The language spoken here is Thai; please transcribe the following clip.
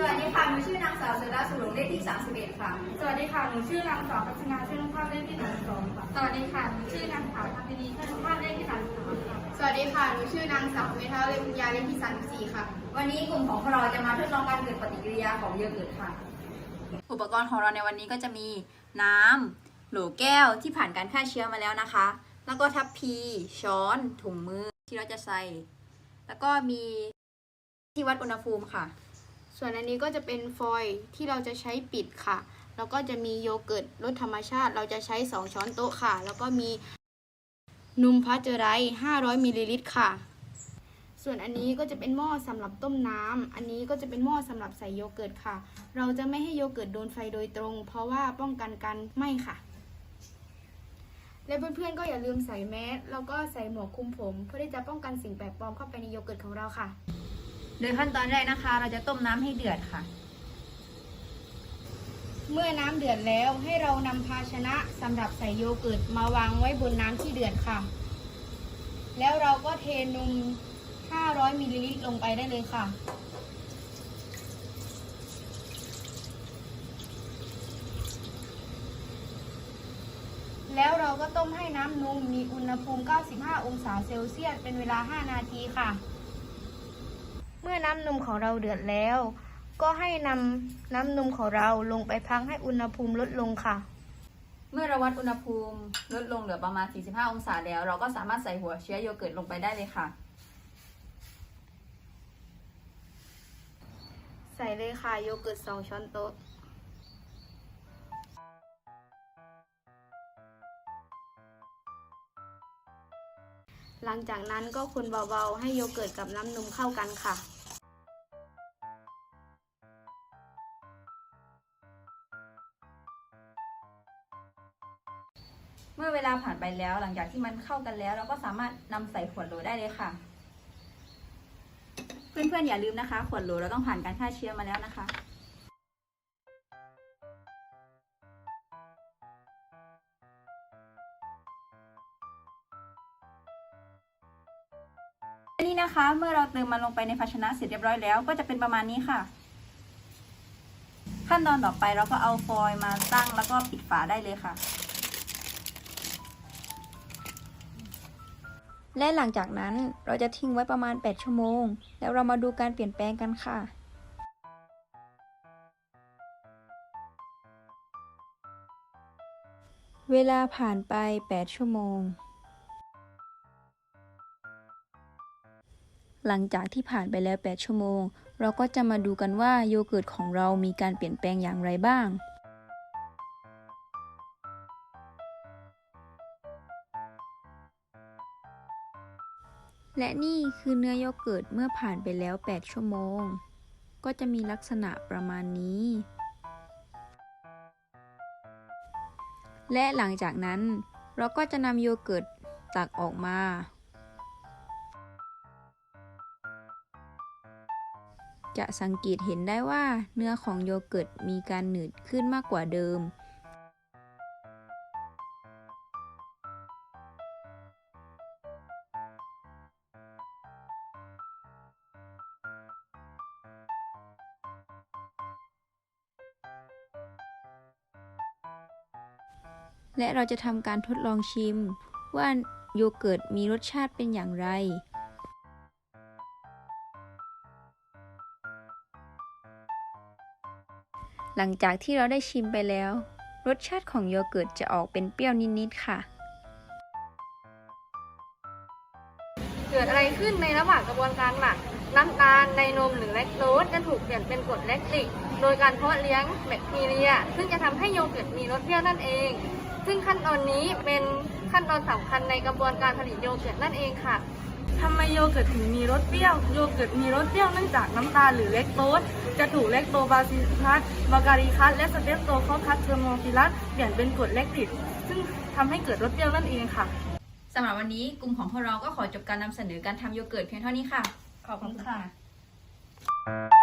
สวัสดีค่ะ หนูชื่อนางสาวเสดาสุหลงเลขที่ 31 ค่ะ สวัสดีค่ะ หนูชื่อนางสาวพัฒนาเชื่อมภาพเลขที่หนึ่งสองค่ะ สวัสดีค่ะ หนูชื่อนางสาวพัฒนีเชื่อมภาพเลขที่สามสามค่ะ สวัสดีค่ะ หนูชื่อนางสาวเมธาเลพุญญาเลขที่34ค่ะ วันนี้กลุ่มของพวกเราจะมาทดลองการเกิดปฏิกิริยาของโยเกิร์ตค่ะ อุปกรณ์ของเราในวันนี้ก็จะมีน้ำโหลแก้วที่ผ่านการฆ่าเชื้อมาแล้วนะคะ แล้วก็ทัพพี ช้อน ถุงมือที่เราจะใส่ แล้วก็มีที่วัดอุณหภูมิค่ะ ส่วนอันนี้ก็จะเป็นฟอยล์ที่เราจะใช้ปิดค่ะ แล้วก็จะมีโยเกิร์ตรสธรรมชาติ เราจะใช้ 2 ช้อนโต๊ะค่ะ แล้วก็มีนมพัชเจอไรต์500มิลลิลิตรค่ะ ส่วนอันนี้ก็จะเป็นหม้อสำหรับต้มน้ำอันนี้ก็จะเป็นหม้อสำหรับใส่โยเกิร์ตค่ะ เราจะไม่ให้โยเกิร์ตโดนไฟโดยตรง เพราะว่าป้องกันการไหม้ค่ะ และเพื่อนๆก็อย่าลืมใส่แมสแล้วก็ใส่หมวกคลุมผม เพื่อที่จะป้องกันสิ่งแปลกปลอมเข้าไปในโยเกิร์ตของเราค่ะ โดยขั้นตอนแรกนะคะ เราจะต้มน้ำให้เดือดค่ะ เมื่อน้ำเดือดแล้วให้เรานำภาชนะสำหรับใส่โยเกิร์ตมาวางไว้บนน้ำที่เดือดค่ะ แล้วเราก็เทนม 500มิลลิลิตรลงไปได้เลยค่ะแล้วเราก็ต้มให้น้ำนมมีอุณหภูมิ 95 องศาเซลเซียส เป็นเวลา 5 นาทีค่ะ มื่อน้ำนมของเราเดือดแล้ว ก็ให้นำน้ำนมของเราลงไปพักให้อุณหภูมิลดลงค่ะ เมื่อเราวัดอุณหภูมิลดลงเหลือประมาณ 45 องศาแล้ว เราก็สามารถใส่หัวเชื้อโยเกิร์ตลงไปได้เลยค่ะ ใส่เลยค่ะโยเกิร์ต 2 ช้อนโต๊ะหลังจากนั้นก็คนเบาๆ ให้โยเกิร์ตกับน้ำนมเข้ากันค่ะ เมื่อเวลาผ่านไปแล้วหลังจากที่มันเข้ากันแล้ว เราก็สามารถนำใส่ขวดโหลได้เลยค่ะ เพื่อนๆอย่าลืมนะคะ ขวดโหลเราต้องผ่านการฆ่าเชื้อมาแล้วนะคะนี่นะคะ เมื่อเราเติมมันลงไปในภาชนะเสร็จเรียบร้อยแล้ว ก็จะเป็นประมาณนี้ค่ะ ขั้นตอนต่อไปเราก็เอาฟอยล์มาตั้งแล้วก็ปิดฝาได้เลยค่ะ และหลังจากนั้นเราจะทิ้งไว้ประมาณ 8 ชั่วโมง แล้วเรามาดูการเปลี่ยนแปลงกันค่ะเวลาผ่านไป 8 ชั่วโมง หลังจากที่ผ่านไปแล้ว 8 ชั่วโมง เราก็จะมาดูกันว่าโยเกิร์ตของเรามีการเปลี่ยนแปลงอย่างไรบ้าง และนี่คือเนื้อโยเกิร์ตเมื่อผ่านไปแล้ว 8 ชั่วโมง ก็จะมีลักษณะประมาณนี้ และหลังจากนั้น เราก็จะนำโยเกิร์ตตักออกมา จะสังเกตเห็นได้ว่าเนื้อของโยเกิร์ตมีการหนืดขึ้นมากกว่าเดิม และเราจะทำการทดลองชิม ว่าโยเกิร์ตมีรสชาติเป็นอย่างไร หลังจากที่เราได้ชิมไปแล้ว รสชาติของโยเกิร์ตจะออกเป็นเปรี้ยวนิด ๆ ค่ะ เกิดอะไรขึ้นในระหว่างกระบวนการหมักน้ำตาลในนมหรือแลคโตสจะถูกเปลี่ยนเป็นกรดแลคติก โดยการเพาะเลี้ยงแบคทีเรีย ซึ่งจะทำให้โยเกิร์ตมีรสเปรี้ยวนั่นเอง ซึ่งขั้นตอนนี้เป็นขั้นตอนสำคัญในกระบวนการผลิตโยเกิร์ตนั่นเองค่ะทำไมโยเกิร์ตถึงมีรสเปรี้ยว โยเกิร์ตมีรสเปรี้ยวเนื่องจากน้ำตาลหรือเลคโตส จะถูกเลคโตบาซิลัสบาการีคัสและสเตปโตคอคัสเทอร์โมฟิลัสเปลี่ยนเป็นกรดแลคติกซึ่งทำให้เกิดรสเปรี้ยวนั่นเองค่ะสำหรับวันนี้กลุ่มของพวกเราก็ขอจบการนำเสนอการทำโยเกิร์ตเพียงเท่านี้ค่ะ ขอบคุณค่ะ